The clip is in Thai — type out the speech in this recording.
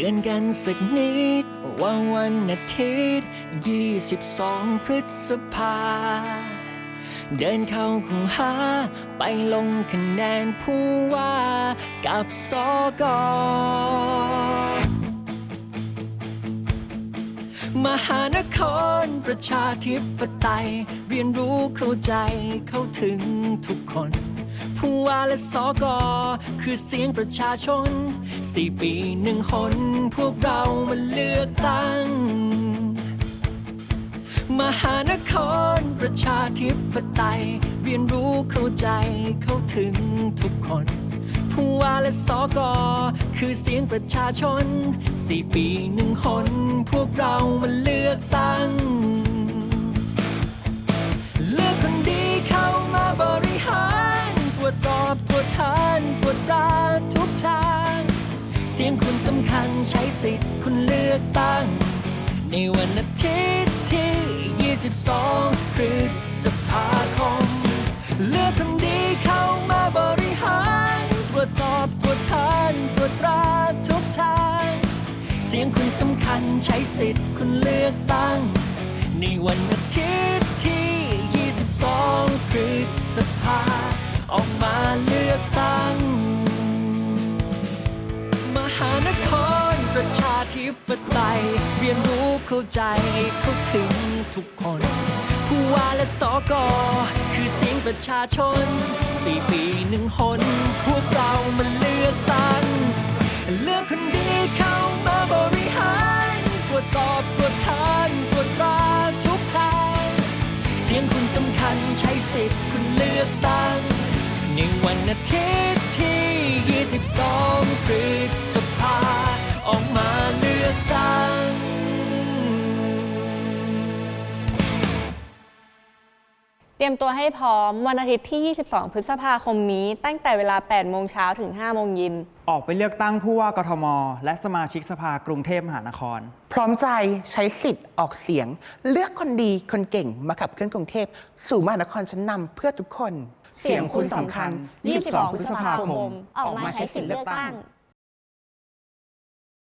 ตือนกันสักนิดว่าวันอาทิตย์ 22 พฤษภา เดินเข้าคูหา ไปลงคะแนนผู้ว่ากับสกมหานครประชาธิปไตย เรียนรู้เข้าใจเข้าถึงทุกคน ผู้ว่าและสกคือเสียงประชาชน สี่ปีหนึ่งหนพวกเรามาเลือกตั้ง มหานครประชาธิปไตย เรียนรู้เข้าใจเข้าถึงทุกคน ผู้ว่าและสกคือเสียงประชาชนสี่ปีหนึ่งหนำคัญใช้สิทธิ์คุณเลือกตั้ง ในวันอาทิตย์ที่ 22 พฤษภาคม เลือกคนดีเข้ามาบริหาร ตรวจสอบตรวจทานตรวจตราทุกทาง เสียงคุณสำคัญใช้สิทธิ์คุณเลือกตั้ง ในวันอาทิตย์ที่ 22 พฤษภาออกมาเลือกตั้ง มหานครประชา ธิปไตยเรียนรู้เข้าใจเข้าถึงทุกคน ผู้ว่าและสกคือเสียงประชาชนสี่ปีหนึ่งหนพวกเรามาเลือกตั้งเลือกคนดีเข้ามาบริหารตรวจสอบตรวจทานตรวจตราทุกทางเสียงคุณสำคัญใช้สิทธิ์คุณเลือกตั้งในวันอาทิตย์ที่22 เตรียมตัวให้พร้อมวันอาทิตย์ที่ 22 พฤษภาคมนี้ ตั้งแต่เวลา 8 โมงเช้าถึง 5 โมงเย็น ออกไปเลือกตั้งผู้ว่ากทม และสมาชิกสภากรุงเทพมหานคร พร้อมใจใช้สิทธิ์ออกเสียง เลือกคนดีคนเก่งมาขับเคลื่อนกรุงเทพสู่มหานครชั้นนำเพื่อทุกคน เสียงคุณสำคัญ 22 พฤษภาคม ออกมาใช้สิทธิ์เลือกตั้ง